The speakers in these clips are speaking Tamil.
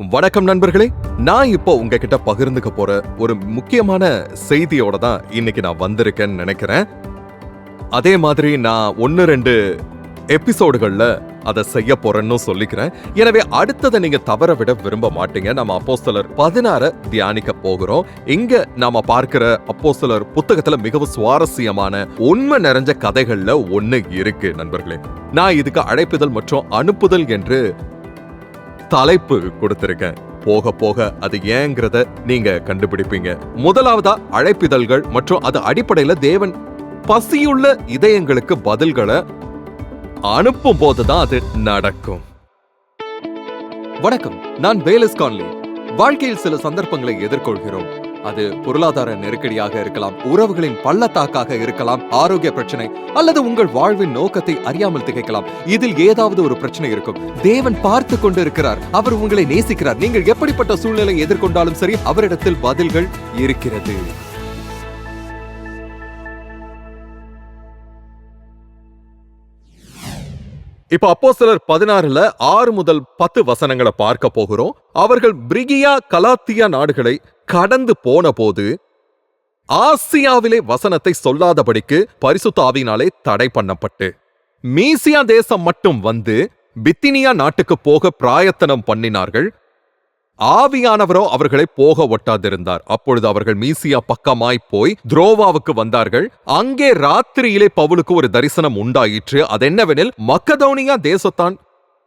வணக்கம் நண்பர்களே நான் இப்போ உங்ககிட்ட பகிர்ந்துக்க போற ஒரு முக்கியமான செய்தியோட தான் இன்னைக்கு நான் வந்திருக்கேன்னு நினைக்கிறேன். அதே மாதிரி நான் ஒன்று ரெண்டு எபிசோடுகளில் அதை செய்ய போறேன்னு சொல்லிக்கிறேன். எனவே அடுத்ததை நீங்க தவற விட விரும்ப மாட்டீங்க. நம்ம அப்போஸ்தலர் பதினாற தியானிக்க போகிறோம். இங்க நாம பார்க்கிற அப்போஸ்தலர் புத்தகத்துல மிகவும் சுவாரஸ்யமான உண்மை நிறைஞ்ச கதைகள்ல ஒண்ணு இருக்கு நண்பர்களே. நான் இதுக்கு அழைப்புதல் மற்றும் அனுப்புதல் என்று தலைப்பு கொடுத்திருக்கேன். போக போக அது ஏங்கிறத நீங்க கண்டுபிடிப்பீங்க. முதலாவதா அழைப்பிதழ்கள் மற்றும் அது அடிப்படையில தேவன் பசியுள்ள இதயங்களுக்கு பதில்களை அனுப்பும் போதுதான் அது நடக்கும். வணக்கம். நான் வேலஸ் கான்லி. வாழ்க்கையில் சில சந்தர்ப்பங்களை எதிர்கொள்கிறோம். அது பொருளாதார நெருக்கடியாக இருக்கலாம் உறவுகளின் பள்ளத்தாக்காக இருக்கலாம் ஆரோக்கிய பிரச்சனை அல்லது உங்கள் வாழ்வின் நோக்கத்தை அறியாமல் திகைக்கலாம். இதில் ஏதாவது ஒரு பிரச்சனை இருக்கும். தேவன் பார்த்து கொண்டு இருக்கிறார் அவர் உங்களை நேசிக்கிறார். நீங்கள் எப்படிப்பட்ட சூழ்நிலை எதிர்கொண்டாலும் சரி அவரிடத்தில் பதில்கள் இருக்கிறது. இப்ப அப்போ சிலர் பதினாறுல ஆறு முதல் பத்து வசனங்களை பார்க்க போகிறோம். அவர்கள் பிரிகியா கலாத்தியா நாடுகளை கடந்து போன போது ஆசியாவிலே வசனத்தை சொல்லாதபடிக்கு பரிசுத்தாவினாலே தடை பண்ணப்பட்டு. மீசியா தேசம் மட்டும் வந்து பித்தினியா நாட்டுக்கு போக பிராயத்தனம் பண்ணினார்கள். ஆவியானவரோ அவர்களை போக ஒட்டாதிருந்தார். அப்பொழுது அவர்கள் மீசியா பக்கமாய் போய் துரோவாவுக்கு வந்தார்கள். அங்கே ராத்திரியிலே பவுலுக்கு ஒரு தரிசனம் உண்டாயிற்று. அதென்னவெனில் மக்கதோனியா தேசத்தான்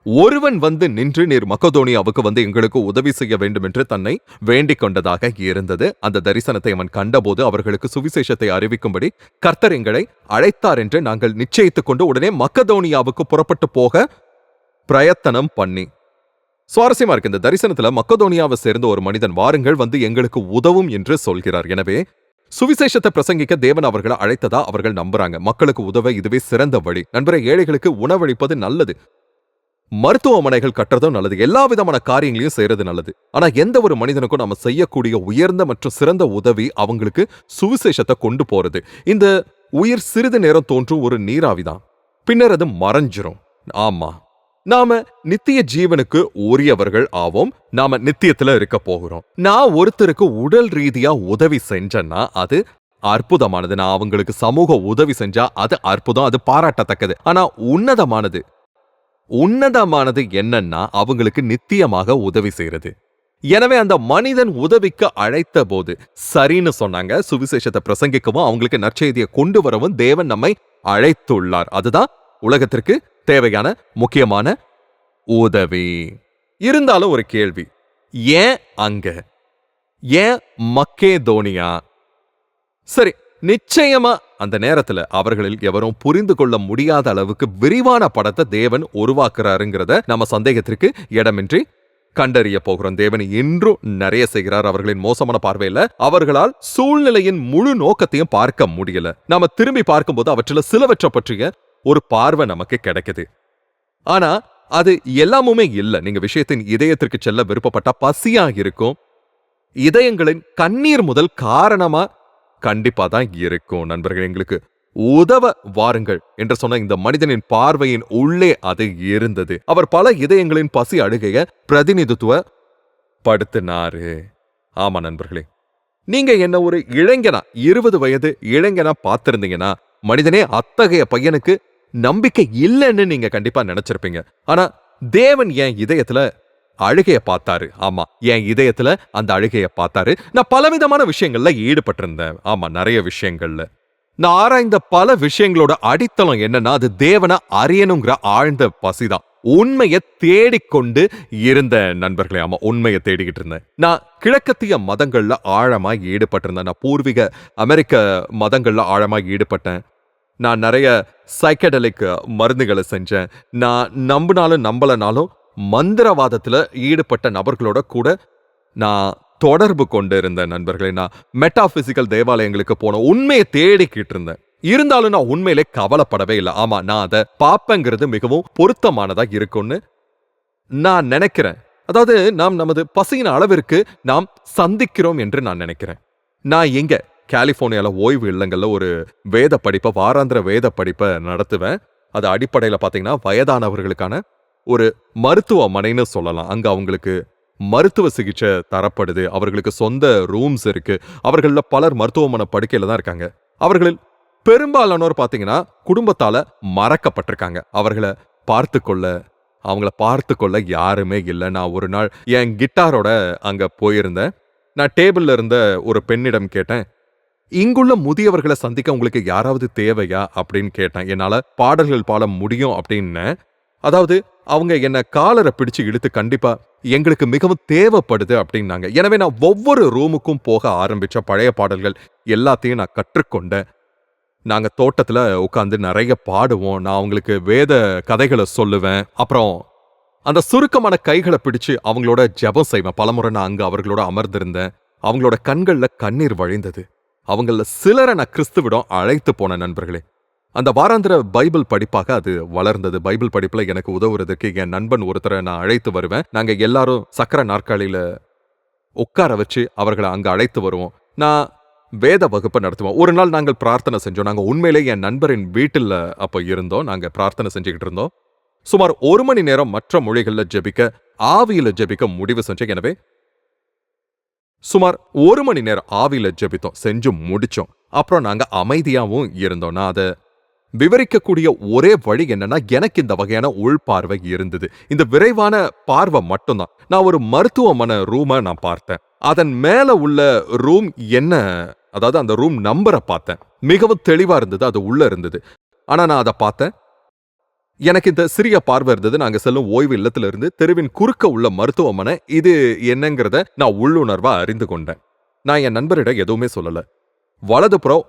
ஒருவன் வந்து நின்று நீர் மக்கதோனியாவுக்கு வந்து எங்களுக்கு உதவி செய்ய வேண்டும் என்று தன்னை வேண்டிக் கொண்டதாக இருந்தது. அந்த தரிசனத்தை அவன் கண்டபோது அவர்களுக்கு சுவிசேஷத்தை அறிவிக்கும்படி கர்த்தர் எங்களை அழைத்தார் என்று நாங்கள் நிச்சயித்துக் கொண்டு உடனே மக்கதோனியாவுக்கு புறப்பட்டு போக பிரயத்தனம் பண்ணி. சுவாரஸ்யமா இருக்கு. இந்த தரிசனத்துல மக்கதோனியாவை சேர்ந்த ஒரு மனிதன் வாருங்கள் வந்து எங்களுக்கு உதவும் என்று சொல்கிறார். எனவே சுவிசேஷத்தை பிரசங்கிக்க தேவன் அவர்களை அழைத்ததா அவர்கள் நம்புறாங்க. மக்களுக்கு உதவ இதுவே சிறந்த வழி. நண்பரை ஏழைகளுக்கு உணவளிப்பது நல்லது. மருத்துவமனைகள் கட்டுறதும் நல்லது. எல்லா விதமான காரியங்களையும் செய்யறது நல்லது. ஆனா எந்த ஒரு மனிதனுக்கும் நம்ம செய்யக்கூடிய உயர்ந்த மற்றும் சிறந்த உதவி அவங்களுக்கு சுவிசேஷத்தை கொண்டு போறது. இந்த உயிர் சிறிது நேரம் தோன்றும் ஒரு நீராவிதான். பின்னர் அது மறைஞ்சிரும். ஆமா. நாம நித்திய ஜீவனுக்கு உரியவர்கள் ஆவோம். நாம நித்தியத்துல இருக்க போகிறோம். நான் ஒருத்தருக்கு உடல் ரீதியா உதவி செஞ்சேன்னா அது அற்புதமானது. நான் அவங்களுக்கு சமூக உதவி செஞ்சா அது அற்புதம் அது பாராட்டத்தக்கது. ஆனா உன்னதமானது உன்னதமானது என்னன்னா அவங்களுக்கு நித்தியமாக உதவி செய்யறது எனவே அந்த மனிதன் உதவிக்கு அழைத்த போது சரின்னு சொன்னாங்க. சுவிசேஷத்தை பிரசங்கிக்கவும் அவங்களுக்கு நற்செய்தியை கொண்டு வரவும் தேவன் நம்மை அழைத்துள்ளார். அதுதான் உலகத்திற்கு தேவையான முக்கியமான உதவி. இருந்தாலும் ஒரு கேள்வி. ஏன் அங்க? ஏன் மக்கேதோனியா? சரி நிச்சயமா அந்த நேரத்துல அவர்களில் எவரும் புரிந்து கொள்ள முடியாத அளவுக்கு விரிவான படத்தை தேவன் உருவாக்குறாருங்கிறத நம்ம சந்தேகத்திற்கு இடமின்றி கண்டறிய போகிறோம். தேவன் இன்றும் நிறைய செய்கிறார். அவர்களின் மோசமான பார்வையில அவர்களால் சூழ்நிலையின் முழு நோக்கத்தையும் பார்க்க முடியல. நாம திரும்பி பார்க்கும்போது அவற்றில சிலவற்றை பற்றிய ஒரு பார்வை நமக்கு கிடைக்குது. ஆனா அது எல்லாமுமே இல்ல. நீங்க விஷயத்தின் இதயத்திற்கு செல்ல விருப்பப்பட்ட பசியா இருக்கும். இதயங்களின் கண்ணீர் முதல் காரணமா கண்டிப்பா தான் இருக்கும். நண்பர்கள் எங்களுக்கு உதவ வாருங்கள் என்று சொன்ன இந்த மனிதனின் பார்வையின் உள்ளே அது இருந்தது. அவர் பல இதயங்களின் பசி அழுகைய பிரதிநிதித்துவ படுத்தினாரு ஆமா நண்பர்களே நீங்க என்ன ஒரு இளைஞனா இருபது வயது இளைஞனா பார்த்திருந்தீங்கன்னா மனிதனே அத்தகைய பையனுக்கு நம்பிக்கை இல்லைன்னு நீங்க கண்டிப்பா நினைச்சிருப்பீங்க. ஆனா தேவன் என் இதயத்துல அழுகைய பார்த்தாரு. ஆமா என் இதயத்துல அந்த அழுகைய பார்த்தாரு. நான் பலவிதமான விஷயங்கள்ல ஈடுபட்டிருந்தேன். ஆமா நிறைய விஷயங்கள்ல. நான் ஆராய்ந்த பல விஷயங்களோட அடித்தளம் என்னன்னா அது தேவனை அறியணுங்கிற ஆழ்ந்த பசிதான். உண்மையை தேடிக்கொண்டு இருந்த நண்பர்களே ஆமா உண்மையை தேடிக்கிட்டு இருந்தேன். நான் கிழக்கத்திய மதங்கள்ல ஆழமா ஈடுபட்டிருந்தேன். நான் பூர்வீக அமெரிக்க மதங்கள்ல ஆழமா ஈடுபட்டேன். நான் நிறைய சைக்கடலிக் மருந்துகளை செஞ்சேன். நான் நம்பினாலும் நம்பலனாலும் மந்திரவாதத்துல ஈடுபட்ட நபர்களோட கூட நான் தொடர்பு கொண்டு இருந்தேன் நண்பர்களே நான் மெட்டாபிசிக்கல் தேவாலயங்களுக்கு போன உண்மையை தேடிக்கிட்டு இருந்தேன். இருந்தாலும் நான் உண்மையிலே கவலைப்படவே இல்லை. ஆமா நான் அதை பார்ப்பேங்கிறது மிகவும் பொருத்தமானதா இருக்கும்னு நான் நினைக்கிறேன். அதாவது நாம் நமது பசியின் அளவிற்கு நாம் சந்திக்கிறோம் என்று நான் நினைக்கிறேன். நான் எங்க கலிபோர்னியால ஓய்வு இல்லங்கள்ல ஒரு வேத படிப்பை வாராந்திர வேத படிப்பை நடத்துவேன். அது அடிப்படையில் பார்த்தீங்கன்னா வயதானவர்களுக்கான ஒரு மருத்துவமனைன்னு சொல்லலாம். அங்க அவங்களுக்கு மருத்துவ சிகிச்சை தரப்படுது. அவர்களுக்கு சொந்த ரூம்ஸ் இருக்கு. அவர்களில் பலர் மருத்துவமனை படுக்கையில தான் இருக்காங்க. அவர்களில் பெரும்பாலானோர் பார்த்தீங்கன்னா குடும்பத்தால மறக்கப்பட்டிருக்காங்க. அவர்களை பார்த்து கொள்ள அவங்கள பார்த்து கொள்ள யாருமே இல்லை. நான் ஒரு நாள் என் கிட்டாரோட அங்க போயிருந்தேன். நான் டேபிள்ல இருந்த ஒரு பெண்ணிடம் கேட்டேன் இங்குள்ள முதியவர்களை சந்திக்க உங்களுக்கு யாராவது தேவையா? அப்படின்னு கேட்டேன். என்னால பாடல்கள் பாட முடியும் அப்படின்னு. அதாவது அவங்க என்ன காலரை பிடிச்சு இழுத்து கண்டிப்பா எங்களுக்கு மிகவும் தேவைப்படுது அப்படின்னாங்க. எனவே நான் ஒவ்வொரு ரூமுக்கும் போக ஆரம்பிச்ச பழைய பாடல்கள் எல்லாத்தையும் நான் கற்றுக்கொண்டேன். நாங்க தோட்டத்துல உட்காந்து நிறைய பாடுவோம். நான் அவங்களுக்கு வேத கதைகளை சொல்லுவேன். அப்புறம் அந்த சுருக்கமான கைகளை பிடிச்சு அவங்களோட ஜெபம் செய்வேன். பலமுறை நான் அங்க அவர்களோட அமர்ந்திருந்தேன். அவங்களோட கண்கள்ல கண்ணீர் வழிந்தது. அவங்கள சிலரை நான் கிறிஸ்துவிடம் அழைத்து போன நண்பர்களே. அந்த வாராந்திர பைபிள் படிப்பாக அது வளர்ந்தது. பைபிள் படிப்புல எனக்கு உதவுறதுக்கு என் நண்பன் ஒருத்தரை நான் அழைத்து வருவேன். நாங்க எல்லாரும் சக்கர நாற்காலியில உட்கார வச்சு அவர்களை அங்க அழைத்து வருவோம். நான் வேத வகுப்பை நடத்துவோம். ஒரு நாள் நாங்கள் பிரார்த்தனை செஞ்சோம். நாங்கள் உண்மையிலே என் நண்பரின் வீட்டில் அப்போ இருந்தோம். நாங்க பிரார்த்தனை செஞ்சுக்கிட்டு இருந்தோம். சுமார் ஒரு மணி நேரம் மற்ற மொழிகள்ல ஜெபிக்க ஆவியில ஜெபிக்க முடிவு செஞ்சேன் எனவே சுமார் ஒரு மணி நேரம் ஆவியில் ஜெபித்தோம். செஞ்சு முடிச்சோம். அப்புறம் நாங்க அமைதியாகவும் இருந்தோம். நான் அதை விவரிக்கக்கூடிய ஒரே வழி என்னன்னா எனக்கு இந்த வகையான உள்பார்வை இருந்தது. இந்த விரைவான பார்வை மட்டும்தான். நான் ஒரு மருத்துவமனை ரூமை நான் பார்த்தேன். அதன் மேல உள்ள ரூம் என்ன? அதாவது அந்த ரூம் நம்பரை பார்த்தேன். மிகவும் தெளிவா இருந்தது அது உள்ள இருந்தது. ஆனா நான் அதை பார்த்தேன். எனக்கு இந்த சிறிய பார்வை இருந்தது. நாங்க செல்லும் ஓய்வு இல்லத்துல இருந்து தெருவின் குறுக்க உள்ள மருத்துவமனை இது என்னங்கிறத நான் உள்ளுணர்வா அறிந்து கொண்டேன். நான் என் நண்பரிடம் எதுவுமே சொல்லல. வலதுபுறம்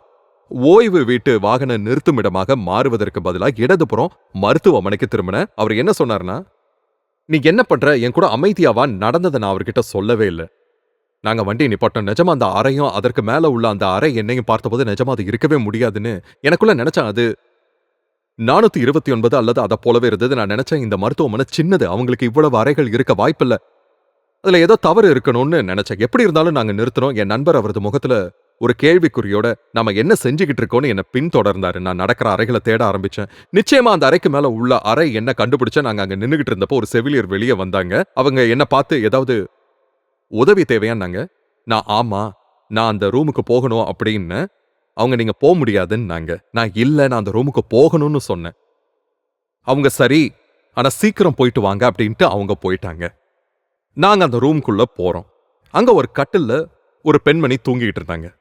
ஓய்வு வீட்டு வாகன நிறுத்துமிடமாக மாறுவதற்கு பதிலாக இடதுபுறம் மருத்துவமனைக்கு திரும்பின அவர் என்ன சொன்னார்னா நீ என்ன பண்ற? என் கூட அமைதியாவா நடந்ததை நான் அவர்கிட்ட சொல்லவே இல்லை. நாங்க வண்டி நிப்பாட்டோம். நிஜமா அந்த அறையும் அதற்கு மேல உள்ள அந்த அறை என்னையும் பார்த்தபோது நிஜமா அது இருக்கவே முடியாதுன்னு எனக்குள்ள நினைச்சேன் அது. நானூத்தி இருபத்தி ஒன்பது அல்லது அதை போலவே இருந்தது. நான் நினைச்சேன் இந்த மருத்துவமனை சின்னது. அவங்களுக்கு இவ்வளவு அறைகள் இருக்க வாய்ப்பில்ல. அதுல ஏதோ தவறு இருக்கணும்னு நினைச்சேன். எப்படி இருந்தாலும் நாங்க நிறுத்தினோம் என் நண்பர் அவரது முகத்துல ஒரு கேள்விக்குறியோட நாம என்ன செஞ்சுக்கிட்டு இருக்கோம்னு என்ன பின்தொடர்ந்தாரு. நான் நடக்கிற அறைகளை தேட ஆரம்பிச்சேன். நிச்சயமா அந்த அறைக்கு மேல உள்ள அறை என்ன கண்டுபிடிச்சா நாங்க அங்க நின்னுகிட்டு இருந்தப்போ ஒரு செவிலியர் வெளியே வந்தாங்க. அவங்க என்ன பார்த்து ஏதாவது உதவி தேவையான்னாங்க. நான் ஆமா நான் அந்த ரூமுக்கு போகணும் அப்படின்னு அவங்க நீங்க போக முடியாதுன்னாங்க. நான் இல்ல நான் அந்த ரூமுக்கு போகணும்னு சொன்னேன். அவங்க சரி ஆனா சீக்கிரம் போயிட்டு வாங்க அப்படின்ட்டு அவங்க போயிட்டாங்க. நாங்க அந்த ரூம்குள்ள போறோம். அங்க ஒரு கட்டில்ல ஒரு பெண்மணி தூங்கிட்டு இருந்தாங்க.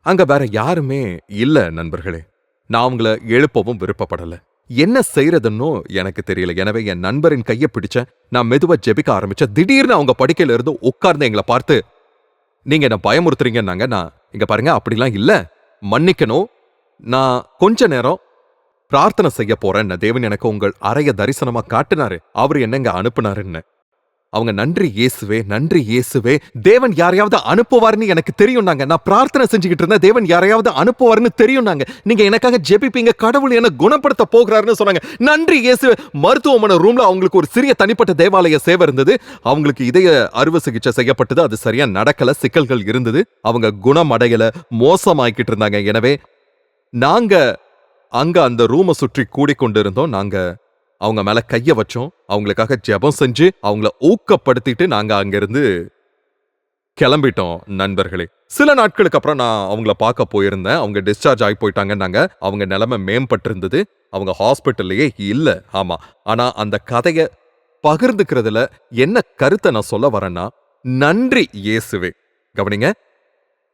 அங்க வேற யாருமே இல்ல நண்பர்களே. நான் அவங்கள எழுப்பவும் விருப்பப்படல. என்ன செய்யறதுன்னு எனக்கு தெரியல. எனவே என் நண்பரின் கையை பிடிச்ச நான் மெதுவா ஜெபிக்க ஆரம்பிச்சேன். திடீர்னு அவங்க படுக்கையில இருந்து உட்கார்ந்து எங்களை பார்த்து நீங்க என்ன பயமுறுத்துறீங்கன்னாங்க? நான் இங்க பாருங்க அப்படிலாம் இல்ல. மன்னிக்கணும். நான் கொஞ்ச நேரம் பிரார்த்தனை செய்ய போறேன். தேவன் எனக்கு உங்கள் அறைய தரிசனமா காட்டினாரு. அவர் என்னங்க அனுப்புனாருன்னு. அவங்க நன்றி இயேசுவே நன்றி இயேசுவே. தேவன் யாரையாவது அனுப்புவார்னு எனக்கு தெரியும் நாங்க. நான் பிரார்த்தனை செஞ்சுக்கிட்டு இருந்தேன். தேவன் யாரையாவது அனுப்புவார்னு தெரியும் நாங்க. நீங்க எனக்காக ஜெபிப்பீங்க. கடவுள் என்ன குணப்படுத்த போகிறாருன்னு சொன்னாங்க. நன்றி இயேசுவே. மருத்துவமனை ரூம்ல அவங்களுக்கு ஒரு சிறிய தனிப்பட்ட தேவாலய சேவை இருந்தது. அவங்களுக்கு இதய அறுவை சிகிச்சை செய்யப்பட்டது. அது சரியா நடக்கல. சிக்கல்கள் இருந்தது. அவங்க குணமடையல. மோசமாக்கிட்டு இருந்தாங்க. எனவே நாங்க அங்க அந்த ரூமை சுற்றி கூடிக்கொண்டிருந்தோம். நாங்கள் நாங்க அவங்க மேல கைய வச்சோம். அவங்களுக்காக ஜெபம் செஞ்சு அவங்கள ஊக்கப்படுத்திட்டு நாங்க அங்கிருந்து கிளம்பிட்டோம் நண்பர்களே. சில நாட்களுக்கு அப்புறம் நான் அவங்கள பார்க்க போயிருந்தேன். அவங்க டிஸ்சார்ஜ் ஆகி போயிட்டாங்கன்னாங்க. அவங்க நிலைமை மேம்பட்டிருந்தது. அவங்க ஹாஸ்பிட்டல்லையே இல்ல. ஆமா. ஆனா அந்த கதைய பகிர்ந்துக்கிறதுல என்ன கருத்தை நான் சொல்ல வரேன்னா நன்றி இயேசுவே. கவனிங்க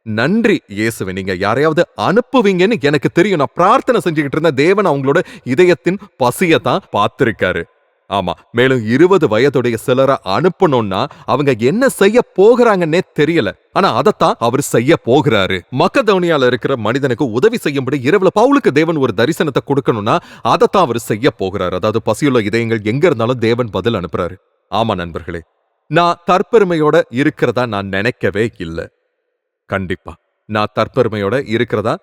நன்றி இயேசுவை. நீங்க யாரையாவது அனுப்புவீங்கன்னு எனக்கு தெரியும். நான் பிரார்த்தனை செஞ்சுக்கிட்டு இருந்த தேவன் அவங்களோட இதயத்தின் பசியை தான் பார்த்திருக்காரு. ஆமா மேலும் இருபது வயதுடைய சிலரை அனுப்பணும்னா அவங்க என்ன செய்ய போகிறாங்கன்னே தெரியல. ஆனா அதத்தான் அவர் செய்ய போகிறாரு. மக்கதோனியால இருக்கிற மனிதனுக்கு உதவி செய்யும்படி இரவுல பவுலுக்கு தேவன் ஒரு தரிசனத்தை கொடுக்கணும்னா அதத்தான் அவர் செய்ய போகிறாரு. அதாவது பசியுள்ள இதயங்கள் எங்க இருந்தாலும் தேவன் பதில் அனுப்புறாரு. ஆமா நண்பர்களே. நான் தற்பெருமையோட இருக்கிறதா நான் நினைக்கவே இல்லை. கண்டிப்பா. நான் தற்பெருமையோட இருக்கிறதா?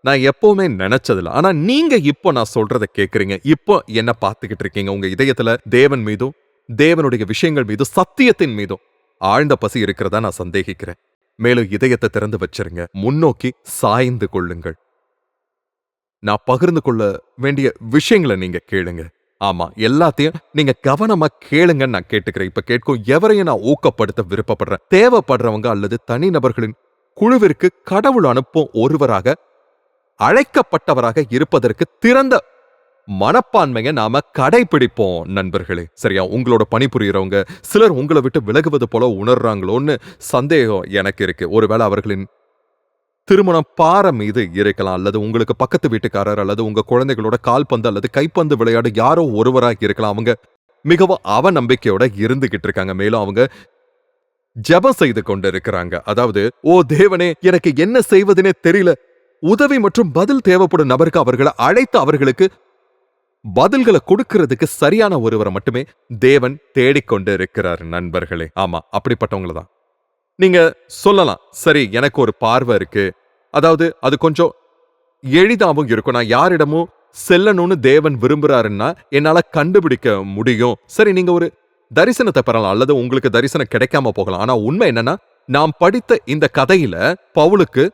நான் எப்பவுமே நினைச்சதில்ல. ஆனா நீங்க இப்போ நான் சொல்றதை கேக்குறீங்க. இப்போ என்ன பார்த்துக்கிட்டு இருக்கீங்க? உங்க இதயத்துல தேவன் மீதும் தேவனுடைய விஷயங்கள் மீதும் சத்தியத்தின் மீதும் ஆழ்ந்த பசி இருக்கிறதா நான் சந்தேகிக்கிறேன். மேலும் இதயத்தை திறந்து வச்சிருங்க. முன்னோக்கி சாய்ந்து கொள்ளுங்கள். நான் பகிர்ந்து கொள்ள வேண்டிய விஷயங்களை நீங்க கேளுங்க. ஆமா எல்லாத்தையும் நீங்க கவனமா கேளுங்கன்னு நான் கேட்டுக்கிறேன். இப்ப கேட்கும் எவரையும் நான் ஊக்கப்படுத்த விருப்பப்படுறேன். தேவைப்படுறவங்க அல்லது தனிநபர்களின் குழுவிற்கு கடவுள் அனுப்பும் ஒருவராக அழைக்கப்பட்டவராக இருப்பதற்கு திறந்த மனப்பான்மையை நாம கடைபிடிப்போம் நண்பர்களே. சரியா? உங்களோட பணிபுரியறவங்க சிலர் உங்களை விட்டு விலகுவது போல உணர்றாங்களோன்னு சந்தேகம் எனக்கு இருக்கு. ஒருவேளை அவர்களின் திருமணம் பாறை மீது இருக்கலாம் அல்லது உங்களுக்கு பக்கத்து வீட்டுக்காரர் அல்லது உங்க குழந்தைகளோட கால்பந்து அல்லது கைப்பந்து விளையாடு யாரோ ஒருவராக இருக்கலாம். அவங்க மிகவும் அவநம்பிக்கையோட இருந்துகிட்டு இருக்காங்க. மேலும் அவங்க ஜெபம் செய்து கொண்டிருக்கிறாங்க. அதாவது ஓ தேவனே எனக்கு என்ன செய்வதுனே தெரியல. உதவி மற்றும் பதில் தேவைப்படும் நபருக்கு அவர்களை அழைத்து அவர்களுக்கு பதில்களை கொடுக்கிறதுக்கு சரியான ஒருவரை மட்டுமே தேவன் தேடிக்கொண்டு இருக்கிறார் நண்பர்களே. ஆமா அப்படிப்பட்டவங்கள தான். நீங்க சொல்லலாம் சரி எனக்கு ஒரு பார்வை இருக்கு. அதாவது அது கொஞ்சம் எளிதாவும் இருக்கும். நான் யாரிடமும் செல்லணும்னு தேவன் விரும்புறாருன்னா என்னால கண்டுபிடிக்க முடியும். சரி நீங்க ஒரு தரிசனத்தை பெறலாம் அல்லது உங்களுக்கு தரிசனம் கிடைக்காம போகலாம். ஆனா உண்மை என்னன்னா நாம் படித்த இந்த கதையில பவுலுக்கு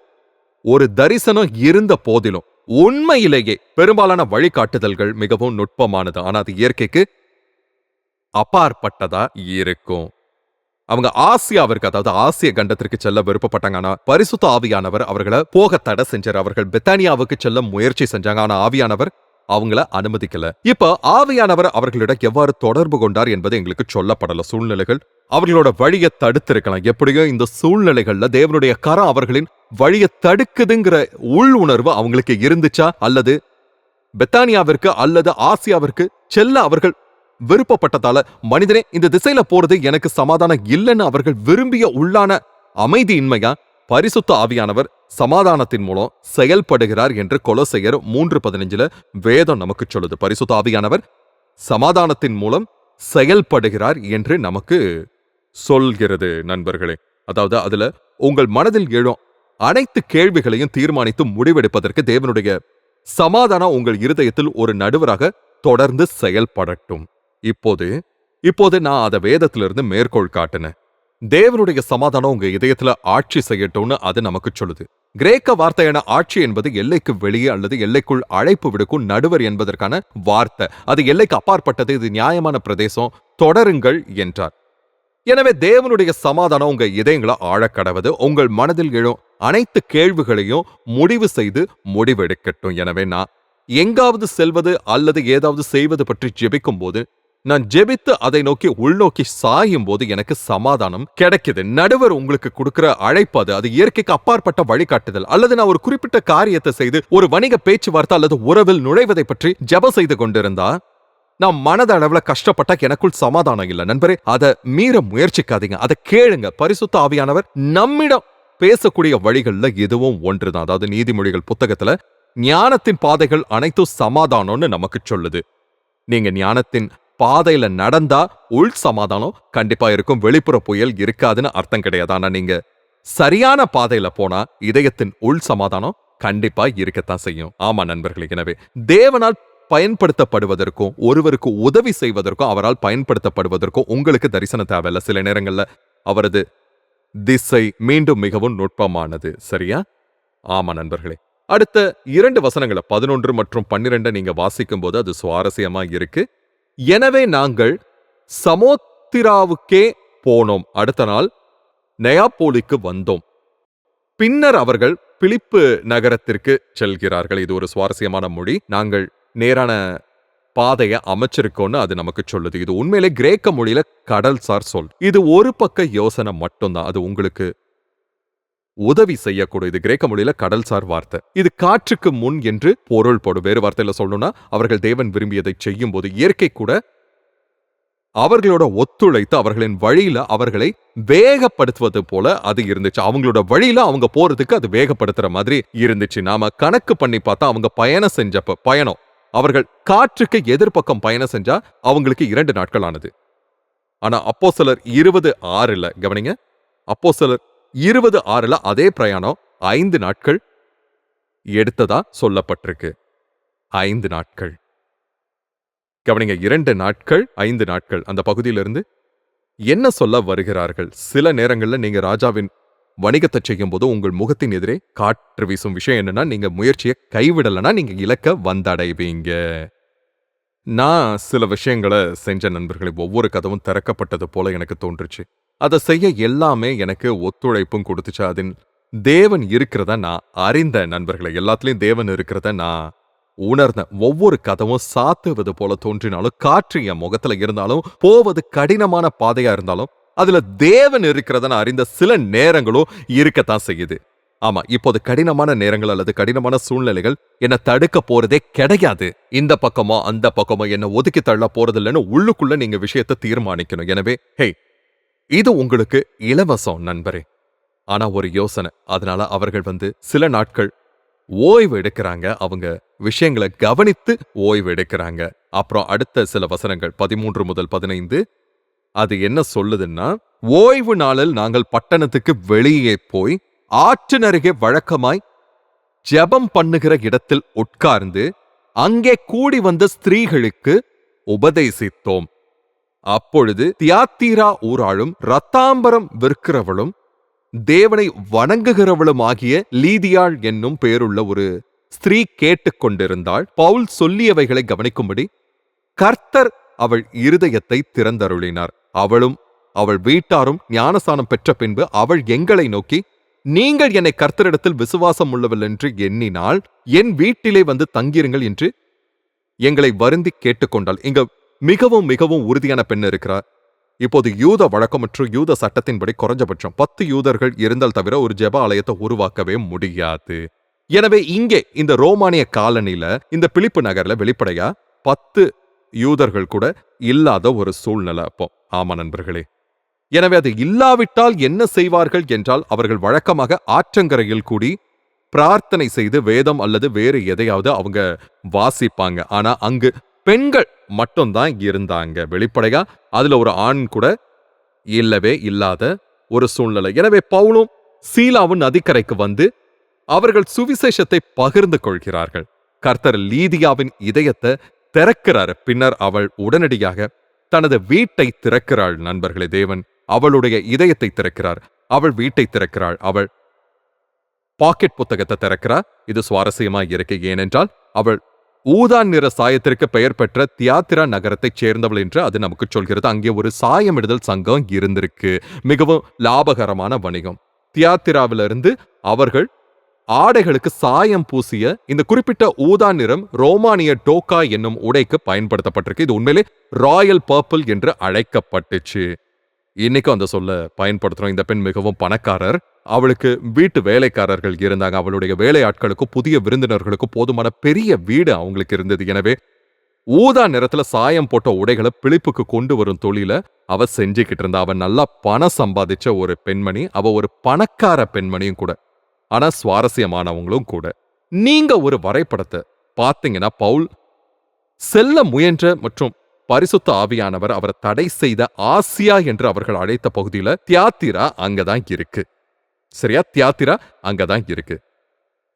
ஒரு தரிசனம் இருந்த போதிலும் உண்மையிலேயே பெரும்பாலான வழிகாட்டுதல்கள் மிகவும் நுட்பமானது. ஆனா அது இயற்கைக்கு அப்பாற்பட்டதா இருக்கும். அவங்க ஆசியாவிற்கு அதாவது ஆசிய கண்டத்திற்கு செல்ல விருப்பப்பட்டாங்க. ஆனா பரிசுத்த ஆவியானவர் அவர்களை போக தடை செஞ்சார். அவர்கள் பெத்தானியாவுக்கு செல்ல முயற்சி செஞ்சாங்க. ஆனா ஆவியானவர் அவங்கள அனுமதிக்கல. இப்ப ஆவியானவர் அவர்களிடம் எவ்வாறு தொடர்பு கொண்டார் என்பது எங்களுக்கு சொல்லப்படல. சூழ்நிலைகள் அவர்களோட வழியை தடுத்திருக்கலாம். எப்படியோ இந்த சூழ்நிலைகள்ல தேவனுடைய கரம் அவர்களின் வழியை தடுக்குதுங்கிற உள் உணர்வு அவங்களுக்கு இருந்துச்சா? அல்லது பெத்தானியாவிற்கு அல்லது ஆசியாவிற்கு செல்ல அவர்கள் விருப்பப்பட்டதால மனிதனே இந்த திசையில போறது எனக்கு சமாதானம் இல்லைன்னு அவர்கள் விரும்பிய உள்ளான அமைதியின்மையா? பரிசுத்த ஆவியானவர் சமாதானத்தின் மூலம் செயல்படுகிறார் என்று கொலோசையர் மூன்று பதினஞ்சுல வேதம் நமக்கு சொல்லுது. பரிசுத்தாவியானவர் சமாதானத்தின் மூலம் செயல்படுகிறார் என்று நமக்கு சொல்கிறது நண்பர்களே. அதாவது அதுல உங்கள் மனதில் எழும் அனைத்து கேள்விகளையும் தீர்மானித்து முடிவெடுப்பதற்கு தேவனுடைய சமாதானம் உங்கள் இருதயத்தில் ஒரு நடுவராக தொடர்ந்து செயல்படட்டும். இப்போது இப்போது நான் அதை வேதத்திலிருந்து மேற்கோள் காட்டினேன். தேவனுடைய சமாதானம் உங்க இதயத்துல ஆட்சி செய்யட்டும்னு அது நமக்கு சொல்லுது. கிரேக்க வார்த்தையான ஆட்சி என்பது எல்லைக்கு வெளியே அல்லது எல்லைக்குள் அழைப்பு விடுக்கும் நடுவர் என்பதற்கான வார்த்தை. அது எல்லைக்கு அப்பாற்பட்டது இது நியாயமான பிரதேசம். தொடருங்கள் என்றார். எனவே தேவனுடைய சமாதானம் உங்க இதயங்களை ஆழக்கடவது உங்கள் மனதில் எழும் அனைத்து கேள்விகளையும் முடிவு செய்து முடிவெடுக்கட்டும். எனவே நான் எங்காவது செல்வது அல்லது ஏதாவது செய்வது பற்றி ஜெபிக்கும் போது நான் ஜெபித்து அதை நோக்கி உள்நோக்கி சாயும் போது எனக்கு சமாதானம் கிடைக்குது. நடுவர் உங்களுக்கு கொடுக்கிற அழைப்பு அது. அது இயற்கைக்கு அப்பாற்பட்ட வழிகாட்டுதல். அல்லது நான் ஒரு குறிப்பிட்ட காரியத்தை செய்து ஒரு வணிக பேச்சுவார்த்தை அல்லது உறவில் நுழைவதை பற்றி ஜெப செய்து கொண்டிருந்தா நான் மனத அளவுல கஷ்டப்பட்டா எனக்குள் சமாதானம் இல்ல. நண்பரே அதை மீற முயற்சிக்காதீங்க. அதை கேளுங்க. பரிசுத்த ஆவியானவர் நம்மிடம் பேசக்கூடிய வழிகள்ல இதுவும் ஒன்றுதான். அதாவது நீதிமொழிகள் புத்தகத்துல ஞானத்தின் பாதைகள் அனைத்தும் சமாதானம்னு நமக்கு சொல்லுது. நீங்க ஞானத்தின் பாதையில நடந்தா உள் சமாதானம் கண்டிப்பா இருக்கும். வெளிப்புற புயல் இருக்காதுன்னு அர்த்தம் கிடையாதானா நீங்க சரியான பாதையில போனா இதயத்தின் உள் சமாதானம் கண்டிப்பா இருக்கத்தான் செய்யும். ஆமா நண்பர்களே எனவே தேவனால் பயன்படுத்தப்படுவதற்கும் ஒருவருக்கு உதவி செய்வதற்கும் அவரால் பயன்படுத்தப்படுவதற்கும் உங்களுக்கு தரிசனம் தேவையில்ல. சில நேரங்கள்ல அவரது திசை மீண்டும் மிகவும் நுட்பமானது. சரியா? ஆமா நண்பர்களே. அடுத்த இரண்டு வசனங்களை பதினொன்று மற்றும் பன்னிரெண்டை நீங்க வாசிக்கும் போது அது சுவாரஸ்யமா இருக்கு. எனவே நாங்கள் சமோத்திராவுக்கே போனோம். அடுத்த நாள் நெயாப்போலிக்கு வந்தோம். பின்னர் அவர்கள் பிலிப்பு நகரத்திற்கு செல்கிறார்கள். இது ஒரு சுவாரஸ்யமான மொழி. நாங்கள் நேரான பாதையை அமைச்சிருக்கோம்னு அது நமக்கு சொல்லுது. இது உண்மையிலே கிரேக்க மொழியில கடல்சார் சொல். இது ஒரு பக்க யோசனை மட்டும்தான். அது உங்களுக்கு உதவி செய்யக்கூடிய இது கிரேக்க மொழியில கடல்சார் வார்த்தை. இது காற்றுக்கு முன் என்று பொருள் போடும். வேறு வார்த்தையில சொல்லணும்னா அவர்கள் தேவன் விரும்பியதை செய்யும் போது இயற்கை கூட அவர்களோட ஒத்துழைத்து அவர்களின் வழியில அவர்களை வேகப்படுத்துவது போல அது இருந்துச்சு. அவங்களோட வழியில அவங்க போறதுக்கு அது வேகப்படுத்துற மாதிரி இருந்துச்சு. நாம கணக்கு பண்ணி பார்த்தா அவங்க பயணம் செஞ்சப்ப பயணம். அவர்கள் காற்றுக்கு எதிர்ப்பக்கம் பயணம் செஞ்சா அவங்களுக்கு இரண்டு நாட்கள் ஆனது. ஆனா அப்போ சிலர் இருபது ஆறுல கவனிங்க. அப்போ சிலர் இருபது ஆறுல அதே பிரயாணம் ஐந்து நாட்கள் எடுத்ததா சொல்லப்பட்டிருக்கு. ஐந்து நாட்கள். கவனிங்க இரண்டு நாட்கள் ஐந்து நாட்கள். அந்த பகுதியிலிருந்து என்ன சொல்ல வருகிறார்கள்? சில நேரங்கள்ல நீங்க ராஜாவின் வணிகத்தை செய்யும் போது உங்கள் முகத்தின் எதிரே காற்று வீசும் விஷயம் என்னன்னா நீங்க முயற்சியை கைவிடலைன்னா நீங்க இலக்க வந்தடைவீங்க. நான் சில விஷயங்களை செஞ்ச நண்பர்களே ஒவ்வொரு கதவும் திறக்கப்பட்டது போல எனக்கு தோன்றுச்சு. அதை செய்ய எல்லாமே எனக்கு ஒத்துழைப்பும் கொடுத்துச்சு. அதின் தேவன் இருக்கிறத நான் அறிந்த நண்பர்களை எல்லாத்துலயும் தேவன் இருக்கிறத நான் உணர்ந்தேன். ஒவ்வொரு கதவும் சாத்துவது போல தோன்றினாலும் காற்று என் முகத்துல இருந்தாலும் போவது கடினமான பாதையா இருந்தாலும் அதுல தேவன் இருக்கிறத நான் அறிந்த சில நேரங்களும் இருக்கத்தான் செய்யுது. ஆமா இப்போது கடினமான நேரங்கள் அல்லது கடினமான சூழ்நிலைகள் என்னை தடுக்க போறதே கிடையாது. இந்த பக்கமோ அந்த பக்கமோ என்ன ஒதுக்கி தள்ள போறதில்லைன்னு உள்ளுக்குள்ள நீங்க விஷயத்தை தீர்மானிக்கணும். எனவே ஹே இது உங்களுக்கு இலவசம் நண்பரே. ஆனா ஒரு யோசனை. அதனால அவர்கள் வந்து சில நாட்கள் ஓய்வு எடுக்கிறாங்க. அவங்க விஷயங்களை கவனித்து ஓய்வு எடுக்கிறாங்க. அப்புறம் அடுத்த சில வசனங்கள் பதிமூன்று முதல் பதினைந்து. அது என்ன சொல்லுதுன்னா ஓய்வு நாளில் நாங்கள் பட்டணத்துக்கு வெளியே போய் ஆற்றினருகே வழக்கமாய் ஜெபம் பண்ணுகிற இடத்தில் உட்கார்ந்து அங்கே கூடி வந்த ஸ்திரீகளுக்கு உபதேசித்தோம். அப்பொழுது தியாத்தீரா ஊராளும் ரத்தாம்பரம் விற்கிறவளும் தேவனை வணங்குகிறவளும் ஆகிய லீதியாள் என்னும் பெயருள்ள ஒரு ஸ்திரீ கேட்டுக்கொண்டிருந்தாள். பவுல் சொல்லியவைகளை கவனிக்கும்படி கர்த்தர் அவள் இருதயத்தை திறந்தருளினார். அவளும் அவள் வீட்டாரும் ஞானசானம் பெற்ற பின்பு அவள் எங்களை நோக்கி நீங்கள் என்னை கர்த்தரிடத்தில் விசுவாசம் உள்ளவள் என்று எண்ணினால் என் வீட்டிலே வந்து தங்கியிருங்கள் என்று எங்களை வருந்தி கேட்டுக்கொண்டாள். இங்க மிகவும் மிகவும் உறுதியான பெண் இருக்கிறார். இப்போது யூத வழக்கம் மற்றும் யூத சட்டத்தின்படி குறைஞ்சபட்சம் பத்து யூதர்கள் இருந்தால் தவிர ஒரு ஜெப ஆலயத்தை உருவாக்கவே முடியாது. எனவே இங்கே இந்த ரோமானிய காலனில இந்த பிலிப்பு நகர்ல வெளிப்படையா பத்து யூதர்கள் கூட இல்லாத ஒரு சூழ்நிலை அப்போ. ஆமா நண்பர்களே. எனவே அது இல்லாவிட்டால் என்ன செய்வார்கள் என்றால் அவர்கள் வழக்கமாக ஆற்றங்கரையில் கூடி பிரார்த்தனை செய்து வேதம் அல்லது வேறு எதையாவது அவங்க வாசிப்பாங்க. ஆனா அங்கு பெண்கள் மட்டும்தான் இருந்தாங்க. வெளிப்படையா அதுல ஒரு ஆண் கூட இல்லவே இல்லாத ஒரு சூழ்நிலை. எனவே பவுலும் சீலாவும் நதிக்கரைக்கு வந்து அவர்கள் சுவிசேஷத்தை பகிர்ந்து கொள்கிறார்கள். கர்த்தர் லீதியாவின் இதயத்தை திறக்கிறார். பின்னர் அவள் உடனடியாக தனது வீட்டை திறக்கிறாள். நண்பர்களே தேவன் அவளுடைய இதயத்தை திறக்கிறார். அவள் வீட்டை திறக்கிறாள். அவள் பாக்கெட் புத்தகத்தை திறக்கிறார் இது சுவாரஸ்யமாக இருக்கு. ஏனென்றால் அவள் ஊதான் நிற சாயத்திற்கு பெயர் பெற்ற தியாத்திரா நகரத்தைச் சேர்ந்தவள் என்று அது நமக்கு சொல்கிறது. அங்கே ஒரு சாயமிடுதல் சங்கம் இருந்திருக்கு. மிகவும் லாபகரமான வணிகம். தியாத்திராவிலிருந்து அவர்கள் ஆடைகளுக்கு சாயம் பூசிய இந்த குறிப்பிட்ட ஊதா நிறம் ரோமானிய டோக்கா என்னும் உடைக்கு பயன்படுத்தப்பட்டிருக்கு. இது உண்மையிலே ராயல் பர்பிள் என்று அழைக்கப்பட்டுச்சு. இன்னைக்கும் அந்த சொல்ல பயன்படுத்துறோம். இந்த பெண் மிகவும் பணக்காரர். அவளுக்கு வீட்டு வேலைக்காரர்கள் இருந்தாங்க. அவளுடைய வேலையாட்களுக்கும் புதிய விருந்தினர்களுக்கும் போதுமான பெரிய வீடு அவங்களுக்கு இருந்தது. எனவே ஊதா நிறத்துல சாயம் போட்ட உடைகளை பிழிப்புக்கு கொண்டு வரும் தொழில அவ செஞ்சுக்கிட்டு இருந்தா. அவன் நல்லா பணம் சம்பாதிச்ச ஒரு பெண்மணி. அவ ஒரு பணக்கார பெண்மணியும் கூட. ஆனா சுவாரஸ்யமானவங்களும் கூட. நீங்க ஒரு வரைபடத்தை பார்த்தீங்கன்னா பவுல் செல்ல முயன்ற மற்றும் பரிசுத்த ஆவியானவர் அவரை தடை செய்த ஆசியா என்று அவர்கள் அழைத்த பகுதியில தியாத்திரா அங்கதான் இருக்கு. சரியா? தியாத்திரா அங்கதான் இருக்கு.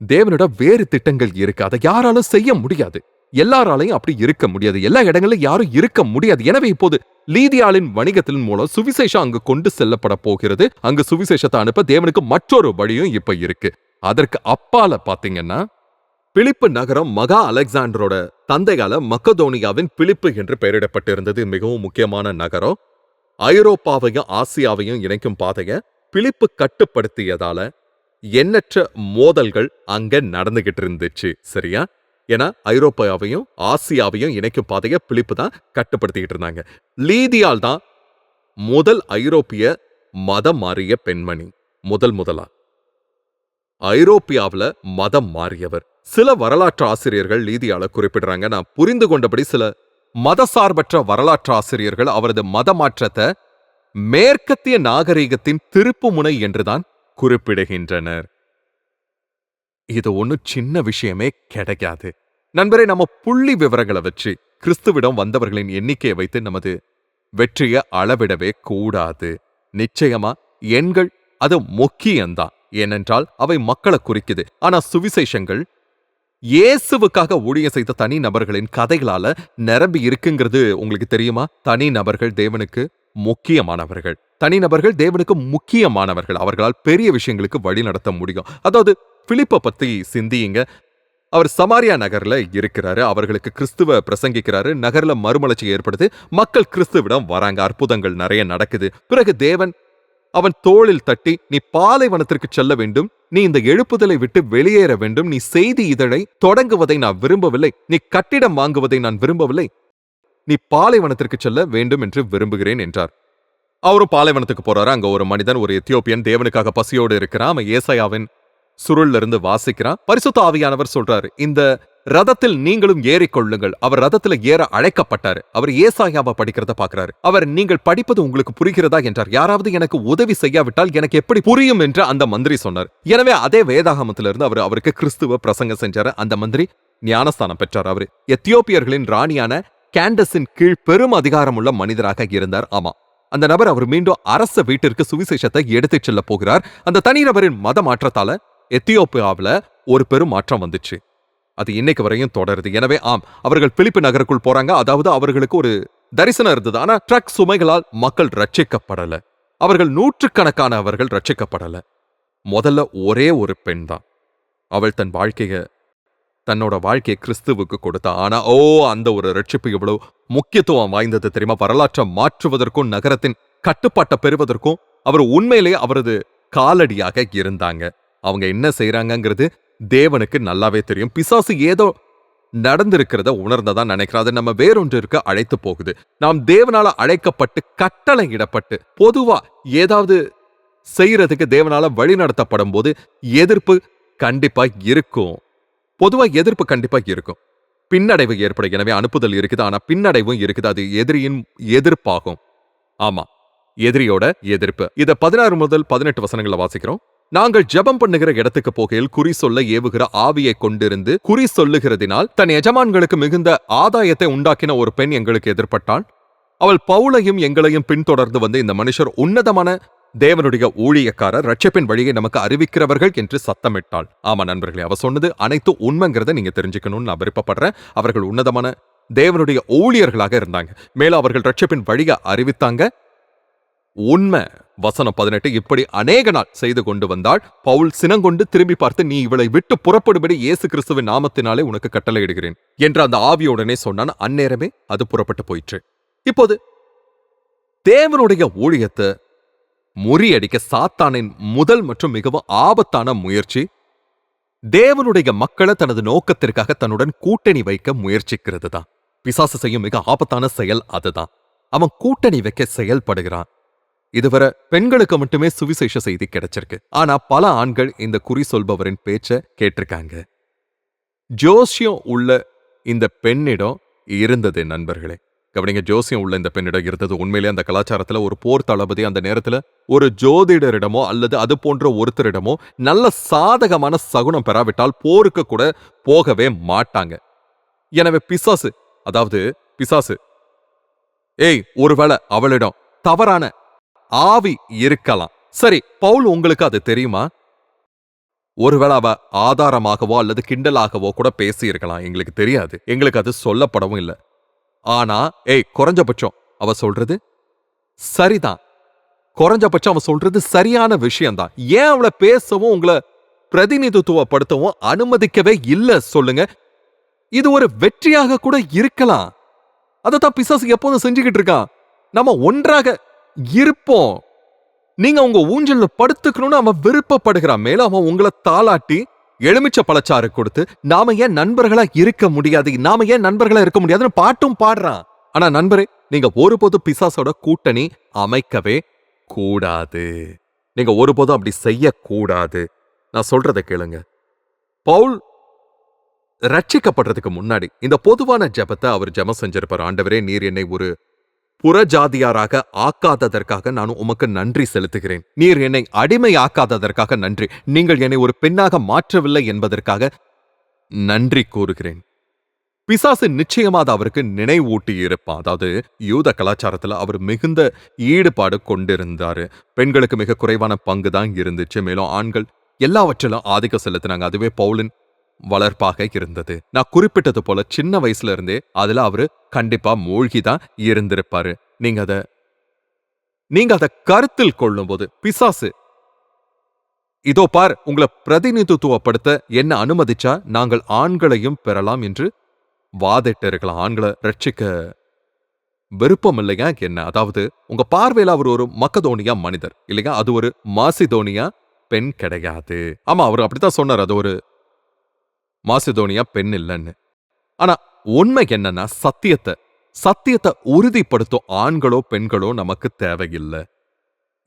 தேவனோட வேறு திட்டங்கள் இருக்கு. அதை யாராலும் செய்ய முடியாது. எல்லாராலையும் அப்படி இருக்க முடியாது. எல்லா இடங்களிலும் யாரும் இருக்க முடியாது. எனவே இப்போது லீதியாளின் வணிகத்தின் மூலம் சுவிசேஷம் அங்கு கொண்டு செல்லப்பட போகிறது. அங்கு சுவிசேஷத்தை அனுப்ப தேவனுக்கு மற்றொரு வழியும் இப்ப இருக்கு. அதற்கு அப்பால பாத்தீங்கன்னா பிலிப்பு நகரம் மகா அலெக்சாண்டரோட தந்தையால மக்கதோனியாவின் பிலிப்பு என்று பெயரிடப்பட்டிருந்தது மிகவும் முக்கியமான நகரம். ஐரோப்பாவையும் ஆசியாவையும் இணைக்கும் பாதைய பிலிப்பு கட்டுப்படுத்தியதால எண்ணற்ற மோதல்கள் அங்க நடந்துகிட்டு இருந்துச்சு சரியா? ஏன்னா ஐரோப்பாவையும் ஆசியாவையும் இணைக்கும் பாதைய பிலிப்பு தான் கட்டுப்படுத்திக்கிட்டு இருந்தாங்க. லீதியால் தான் முதல் ஐரோப்பிய மதம் மாறிய பெண்மணி முதல் முதலா. ஐரோப்பியாவில் மதம் மாறியவர். சில வரலாற்று ஆசிரியர்கள் நீதியால குறிப்பிடுறாங்க. நான் புரிந்து கொண்டபடி சில மதசார்பற்ற வரலாற்று ஆசிரியர்கள் அவரது மத மாற்றத்தை மேற்கத்திய நாகரிகத்தின் திருப்புமுனை என்றுதான் குறிப்பிடுகின்றனர். இது ஒண்ணு சின்ன விஷயமே கிடைக்காது. நண்பரே நம்ம புள்ளி விவரங்களை வச்சு கிறிஸ்துவிடம் வந்தவர்களின் எண்ணிக்கையை வைத்து நமது வெற்றியை அளவிடவே கூடாது. நிச்சயமா எண்கள் அது முக்கியம்தான். ஏனென்றால் அவை மக்களை குறிக்குது. ஆனா சுவிசேஷங்கள் இயேசுவுக்காக ஊழியம் செய்த தனி நபர்களின் கதைகளால நிரம்பி இருக்குங்கிறது உங்களுக்கு தெரியுமா? தனி நபர்கள் தேவனுக்கு முக்கியமானவர்கள். தனிநபர்கள் தேவனுக்கு முக்கியமானவர்கள். அவர்களால் பெரிய விஷயங்களுக்கு வழி நடத்த முடியும். அதாவது பிலிப்பை பத்தி சிந்தியுங்க. அவர் சமாரியா நகர்ல இருக்கிறாரு. அவர்களுக்கு கிறிஸ்துவ பிரசங்கிக்கிறாரு. நகர்ல மறுமலர்ச்சி ஏற்படுது மக்கள் கிறிஸ்துவிடம் வராங்க. அற்புதங்கள் நிறைய நடக்குது. பிறகு தேவன் அவன் தோளில் தட்டி நீ பாலைவனத்திற்கு செல்ல வேண்டும். நீ இந்த எழுப்புதலை விட்டு வெளியேற வேண்டும். நீ செய்தி இதழை தொடங்குவதை நான் விரும்பவில்லை. நீ கட்டிடம் வாங்குவதை நான் விரும்பவில்லை. நீ பாலைவனத்திற்கு செல்ல வேண்டும் என்று விரும்புகிறேன் என்றார். அவரும் பாலைவனத்துக்கு போறாரு. அங்க ஒரு மனிதன் ஒரு எத்தியோப்பியன் தேவனுக்காக பசியோடு இருக்கிறான். அவன் ஏசையாவின் சுருள்ல இருந்து வாசிக்கிறான். பரிசுத்த ஆவியானவர் சொல்றாரு இந்த ரதத்தில் நீங்களும் ஏறிக்கொள்ளுங்கள். அவர் ரதத்துல ஏற அழைக்கப்பட்டாரு. அவர் ஏசாயாவை படிக்கிறத பாக்குறாரு அவர் நீங்கள் படிப்பது உங்களுக்கு புரிகிறதா? என்றார். யாராவது எனக்கு உதவி செய்யாவிட்டால் எனக்கு எப்படி புரியும்? என்று அந்த மந்திரி சொன்னார். எனவே அதே வேதாகமத்திலிருந்து அவர் அவருக்கு கிறிஸ்துவ பிரசங்கம் செஞ்சாரு. அந்த மந்திரி ஞானஸ்தானம் பெற்றார். அவர் எத்தியோப்பியர்களின் ராணியான கேண்டஸின் கீழ் பெரும் அதிகாரமுள்ள மனிதராக இருந்தார். ஆமா. அந்த நபர் அவர் மீண்டும் அரச வீட்டிற்கு சுவிசேஷத்தை எடுத்துச் செல்ல போகிறார். அந்த தனிநபரின் மத மாற்றத்தால எத்தியோப்பியாவுல ஒரு பெரும் மாற்றம் வந்துச்சு. அது இன்னைக்கு வரையும் தொடருது. எனவே ஆம் அவர்கள் பிலிப்பு நகருக்குள் போறாங்க. அதாவது அவர்களுக்கு ஒரு தரிசனம் இருந்தது. ஆனா ட்ரக் சுமைகளால் மக்கள் ரட்சிக்கப்படல. அவர்கள் நூற்றுக்கணக்கான அவர்கள் ரட்சிக்கப்படல. முதல்ல ஒரே ஒரு பெண் தான். அவள் தன் வாழ்க்கைய தன்னோட வாழ்க்கையை கிறிஸ்துவுக்கு கொடுத்தா. ஆனா ஓ அந்த ஒரு ரட்சிப்பு எவ்வளவு முக்கியத்துவம் வாய்ந்தது தெரியுமா? வரலாற்றை மாற்றுவதற்கும் நகரத்தின் கட்டுப்பாட்டை பெறுவதற்கும் அவர் உண்மையிலேயே அவரது காலடியாக இருந்தாங்க. அவங்க என்ன செய்யறாங்கிறது தேவனுக்கு நல்லாவே தெரியும். பிசாசு ஏதோ நடந்திருக்கிறத உணர்ந்ததா நினைக்கிறேன். அது நம்ம வேறொன்றிற்கு அழைத்து போகுது. நாம் தேவனால அழைக்கப்பட்டு கட்டளையிடப்பட்டு பொதுவா ஏதாவது செய்யறதுக்கு தேவனால வழிநடத்தப்படும் போது எதிர்ப்பு கண்டிப்பா இருக்கும். பொதுவா எதிர்ப்பு கண்டிப்பா இருக்கும். பின்னடைவு ஏற்படும். எனவே அனுப்புதல் இருக்குது. ஆனா பின்னடைவும் இருக்குது. அது எதிரியின் எதிர்ப்பாகும். ஆமா. எதிரியோட எதிர்ப்பு. இத பதினாறு முதல் பதினெட்டு வசனங்களை வாசிக்கிறோம். நாங்கள் ஜெபம் பண்ணுகிற இடத்துக்கு போகையில் குறி சொல்ல ஏவுகிற ஆவியை கொண்டிருந்து குறி சொல்லுகிறதினால் தன் எஜமான்களுக்கு மிகுந்த ஆதாயத்தை உண்டாக்கின ஒரு பெண் எங்களுக்கு எதிர்ப்பட்டாள் அவள் பவுலையும் எங்களையும் பின்தொடர்ந்து வந்து இந்த மனுஷர் உன்னதமான தேவனுடைய ஊழியக்காரர் ரட்சப்பின் வழியை நமக்கு அறிவிக்கிறவர்கள் என்று சத்தமிட்டாள். ஆமா நண்பர்களே அவ சொன்னது அனைத்து உண்மைங்கிறத நீங்க தெரிஞ்சுக்கணும்னு நான் விருப்பப்படுறேன். அவர்கள் உன்னதமான தேவனுடைய ஊழியர்களாக இருந்தாங்க. மேலும் அவர்கள் ரட்சப்பின் வழியை அறிவித்தாங்க. உண்மை. வசனம் பதினெட்டு இப்படி அநேக நாள் செய்து கொண்டு வந்தாள். பவுல் சினங்கொண்டு திரும்பி பார்த்து நீ இவளை விட்டு புறப்படும்படி இயேசு கிறிஸ்துவின் நாமத்தினாலே உனக்கு கட்டளையிடுகிறேன். என்று அந்த ஆவியுடனே சொன்னான். அந்நேரமே அது புறப்பட்டு போயிற்று. இப்போது தேவனுடைய ஊழியத்தை முறியடிக்க சாத்தானின் முதல் மற்றும் மிகவும் ஆபத்தான முயற்சி தேவனுடைய மக்களை தனது நோக்கத்திற்காக தன்னுடன் கூட்டணி வைக்க முயற்சிக்கிறது தான் பிசாசு செய்யும் மிக ஆபத்தான செயல் அதுதான். அவன் கூட்டணி வைக்க செயல்படுகிறான். இதுவரை பெண்களுக்கு மட்டுமே சுவிசேஷ செய்தி கிடைச்சிருக்கு. ஆனா பல ஆண்கள் இந்த குறி சொல்பவரின் பேச்ச கேட்டிருக்காங்க. ஜோசியம் உள்ள இந்த பெண்ணிடம் இருந்தது நண்பர்களே. கவனிங்க ஜோசியம் உள்ள இந்த பெண்ணிடம் இருந்தது. உண்மையிலே அந்த கலாச்சாரத்துல ஒரு போர் தளபதி அந்த நேரத்துல ஒரு ஜோதிடரிடமோ அல்லது அது போன்ற ஒருத்தரிடமோ நல்ல சாதகமான சகுனம் பெறாவிட்டால் போருக்கு கூட போகவே மாட்டாங்க. எனவே பிசாசு அதாவது பிசாசு ஏய் ஒருவேளை அவளிடம் தவறான ஆவி இருக்கலாம். சரி பவுல் உங்களுக்கு அது தெரியுமா? ஒருவேளை அவ ஆதாரமாகவோ அல்லது கிண்டலாகவோ கூட பேசி இருக்கலாம் எங்களுக்கு தெரியாது. எங்களுக்கு அது சொல்லப்படவும் இல்லை. ஆனா ஏய் குறைஞ்சபட்சம் அவ சொல்றது சரிதான். குறைஞ்சபட்சம் அவ சொல்றது சரியான விஷயம்தான். ஏன் அவளை பேசவும் உங்களை பிரதிநிதித்துவப்படுத்தவும் அனுமதிக்கவே இல்ல? சொல்லுங்க. இது ஒரு வெற்றியாக கூட இருக்கலாம். அதத்தான் பிசாசு எப்போதும் செஞ்சுக்கிட்டு இருக்கான். நம்ம ஒன்றாக இருப்போம். நீங்க உங்க ஊஞ்சல்ல படுத்துக்கணும்னு அவன் விருப்பப்படுகிறான். மேல அவன் உங்களை தாளாட்டி எலுமிச்ச பழச்சாறு கொடுத்து நாம ஏன் நண்பர்களா இருக்க முடியாது? நாம ஏன் நண்பர்களா இருக்க முடியாதுன்னு பாட்டும் பாடுறான். ஆனா நண்பரே நீங்க ஒருபோது பிசாசோட கூட்டணி அமைக்கவே கூடாது. நீங்க ஒருபோதும் அப்படி செய்யக்கூடாது. நான் சொல்றதை கேளுங்க. பவுல் ரட்சிக்கப்படுறதுக்கு முன்னாடி இந்த பொதுவான ஜெபத்தை அவர் ஜெபம் செஞ்சிருப்பார். ஆண்டவரே நீர் என்னை ஒரு புறஜாதியாராக ஆக்காததற்காக நான் உமக்கு நன்றி செலுத்துகிறேன். நீர் என்னை அடிமை ஆக்காததற்காக நன்றி. நீங்கள் என்னை ஒரு பெண்ணாக மாற்றவில்லை என்பதற்காக நன்றி கூறுகிறேன். பிசாசு நிச்சயமா அது அவருக்கு நினைவூட்டி இருப்பான் அதாவது யூத கலாச்சாரத்துல அவர் மிகுந்த ஈடுபாடு கொண்டிருந்தாரு. பெண்களுக்கு மிக குறைவான பங்கு தான் இருந்துச்சு. மேலும் ஆண்கள் எல்லாவற்றிலும் ஆதிக்கம் செலுத்தினாங்க. அதுவே பவுலின் வளர்ப்பாக இருந்தது. நான் குறிப்பிட்டது போல சின்ன வயசுல இருந்தே அதுல அவரு கண்டிப்பா மூழ்கி தான் இருந்திருப்பாரு. நீங்க அத நீங்க அத கருத்தில் கொள்ளும்போது பிசாசு. இதோ பார் உங்களை பிரதிநிதித்துவப்படுத்த என்ன அனுமதிச்சா நாங்கள் ஆண்களையும் பெறலாம் என்று வாதிட்டு இருக்கலாம் ஆண்களை ரட்சிக்க விருப்பம் இல்லையா என்ன? அதாவது உங்க பார்வையில அவர் ஒரு மக்கதோனியா மனிதர் இல்லையா? அது ஒரு மாசிதோனியா பெண் கிடையாது. ஆமா அவர் அப்படித்தான் சொன்னார். அது ஒரு மாசிதோனியா பெண் இல்லைன்னு. ஆனா உண்மை என்னன்னா சத்தியத்தை சத்தியத்தை உறுதிப்படுத்தும் ஆண்களோ பெண்களோ நமக்கு தேவையில்லை.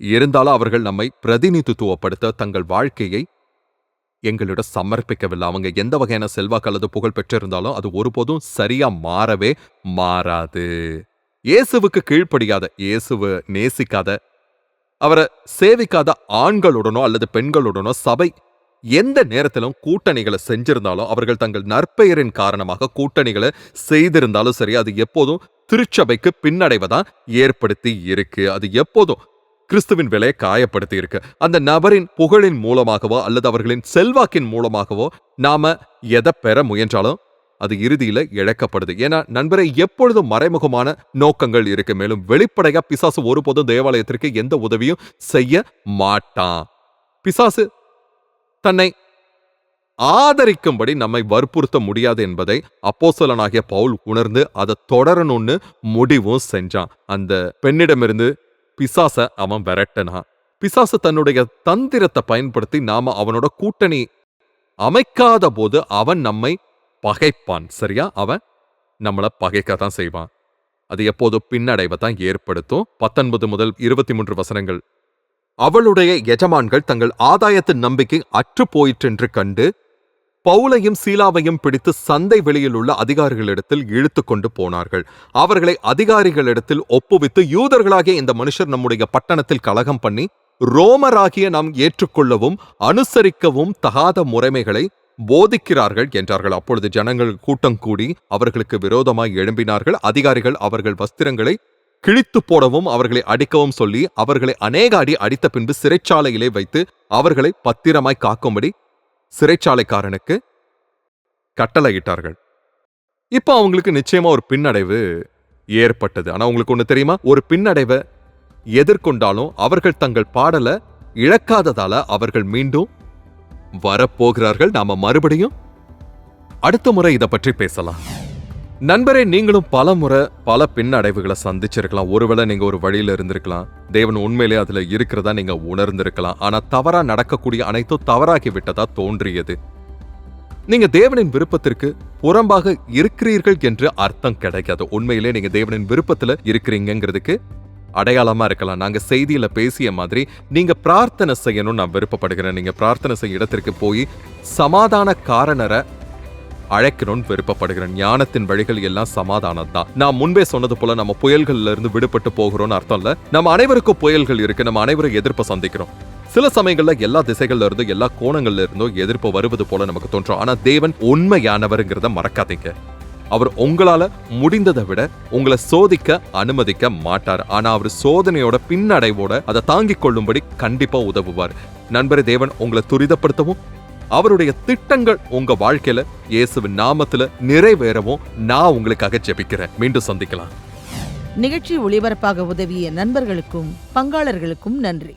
இருந்தாலும் அவர்கள் நம்மை பிரதிநிதித்துவப்படுத்த தங்கள் வாழ்க்கையை எங்களிடம் சமர்ப்பிக்கவில்லை. அவங்க எந்த வகையான செல்வாக்கு அல்லது புகழ் பெற்றிருந்தாலும் அது ஒருபோதும் சரியா மாறவே மாறாது. இயேசுவுக்கு கீழ்ப்படியாத இயேசுவை நேசிக்காத அவரை சேவிக்காத ஆண்களுடனோ அல்லது பெண்களுடனோ சபை எந்த நேரத்திலும் கூட்டணிகளை செஞ்சிருந்தாலும் அவர்கள் தங்கள் நற்பெயரின் காரணமாக கூட்டணிகளை செய்திருந்தாலும் சரி அது எப்போதும் திருச்சபைக்கு பின்னடைவதான் ஏற்படுத்தி இருக்கு. அது எப்போதும் கிறிஸ்துவின் விலையை காயப்படுத்தி இருக்கு. அந்த நபரின் புகழின் மூலமாகவோ அல்லது அவர்களின் செல்வாக்கின் மூலமாகவோ நாம எதை பெற முயன்றாலும் அது இறுதியில இழக்கப்படுது. ஏன்னா நண்பரை எப்பொழுதும் மறைமுகமான நோக்கங்கள் இருக்கு. மேலும் வெளிப்படையா பிசாசு ஒருபோதும் தேவாலயத்திற்கு எந்த உதவியும் செய்ய மாட்டான். பிசாசு தன்னை ஆதரிக்கும்படி நம்மை வற்புறுத்த முடியாது என்பதை அப்போசலனாகிய பவுல் உணர்ந்து அதை தொடரணும்னு முடிவும் செஞ்சான். அந்த பெண்ணிடமிருந்து பிசாச அவன் விரட்டனா பிசாசு தன்னுடைய தந்திரத்தை பயன்படுத்தி நாம அவனோட கூட்டணி அமைக்காத போது அவன் நம்மை பகைப்பான். சரியா? அவன் நம்மள பகைக்கத்தான் செய்வான். அது எப்போதும் பின்னடைவை தான் ஏற்படுத்தும். பத்தொன்பது முதல் இருபத்தி மூன்று வசனங்கள். அவளுடைய எஜமான்கள் தங்கள் ஆதாயத்தின் நம்பிக்கை அற்று போயிற்றென்று கண்டு பவுலையும் சீலாவையும் பிடித்து சந்தை வெளியில் உள்ள அதிகாரிகளிடத்தில் இழுத்து கொண்டு போனார்கள். அவர்களை அதிகாரிகளிடத்தில் ஒப்புவித்து யூதர்களாகிய இந்த மனுஷர் நம்முடைய பட்டணத்தில் கலகம் பண்ணி ரோமராகிய நாம் ஏற்றுக்கொள்ளவும் அனுசரிக்கவும் தகாத முறைமைகளை போதிக்கிறார்கள் என்றார்கள். அப்பொழுது ஜனங்கள் கூட்டம் கூடி அவர்களுக்கு விரோதமாய் எழும்பினார்கள். அதிகாரிகள் அவர்கள் வஸ்திரங்களை கிழித்து போடவும் அவர்களை அடிக்கவும் சொல்லி அவர்களை அநேக அடி அடித்த பின்பு சிறைச்சாலையிலே வைத்து அவர்களை பத்திரமாய் காக்கும்படி சிறைச்சாலைக்காரனுக்கு கட்டளையிட்டார்கள். இப்போ அவங்களுக்கு நிச்சயமா ஒரு பின்னடைவு ஏற்பட்டது. ஆனா உங்களுக்கு ஒண்ணு தெரியுமா? ஒரு பின்னடைவை எதிர்கொண்டாலும் அவர்கள் தங்கள் பாடலை இழக்காததால அவர்கள் மீண்டும் வரப்போகிறார்கள். நாம மறுபடியும் அடுத்த முறை இதை பற்றி பேசலாம். நண்பரே நீங்களும் பல முறை பல பின்னடைவுகளை சந்திச்சிருக்கலாம். ஒருவேளை நீங்க ஒரு வழியில இருந்திருக்கலாம். தேவன் உண்மையிலே அதுல இருக்கிறதா நீங்க உணர்ந்திருக்கலாம். ஆனா தவறா நடக்கக்கூடிய அனைத்தும் தவறாகி விட்டதா தோன்றியது. நீங்க தேவனின் விருப்பத்திற்கு புறம்பாக இருக்கிறீர்கள் என்று அர்த்தம் கிடைக்காது. உண்மையிலே நீங்க தேவனின் விருப்பத்துல இருக்கிறீங்கிறதுக்கு அடையாளமா இருக்கலாம். நாங்க செய்தியில பேசிய மாதிரி நீங்க பிரார்த்தனை செய்யணும்னு நான் விருப்பப்படுகிறேன். நீங்க பிரார்த்தனை செய்ய இடத்திற்கு போய் சமாதான காரணரை அழைக்கணும்னு விருப்பப்படுகிறேன் ஞானத்தின் வழிகள் எல்லாம் சமாதானம் தான் நான் முன்பே சொன்னது போல நம்ம புயல்கள்ல இருந்து விடுபட்டு போகிறோம்னு அர்த்தம் இல்ல நம்ம அனைவருக்கும் புயல்கள் இருக்கு. நம்ம அனைவரும் எதிர்ப்பை சந்திக்கிறோம். சில சமயங்கள்ல எல்லா திசைகள்ல இருந்தும் எல்லா கோணங்கள்ல இருந்தும் எதிர்ப்பு வருவது போல நமக்கு தோன்றும். ஆனா தேவன் உண்மையானவர்ங்கிறத மறக்காதீங்க. அவர் உங்களால முடிந்ததை விட உங்களை சோதிக்க அனுமதிக்க மாட்டார். ஆனா அவர் சோதனையோட பின்னடைவோட அதை தாங்கிக் கொள்ளும்படி கண்டிப்பா உதவுவார். நண்பரே தேவன் உங்களை துரிதப்படுத்தவும் அவருடைய திட்டங்கள் உங்க வாழ்க்கையில இயேசுவின் நாமத்துல நிறைவேறவும் நான் உங்களுக்காக ஜெபிக்கிறேன். மீண்டும் சந்திக்கலாம். நிகழ்ச்சி ஒளிபரப்பாக உதவிய நண்பர்களுக்கும் பங்காளர்களுக்கும் நன்றி.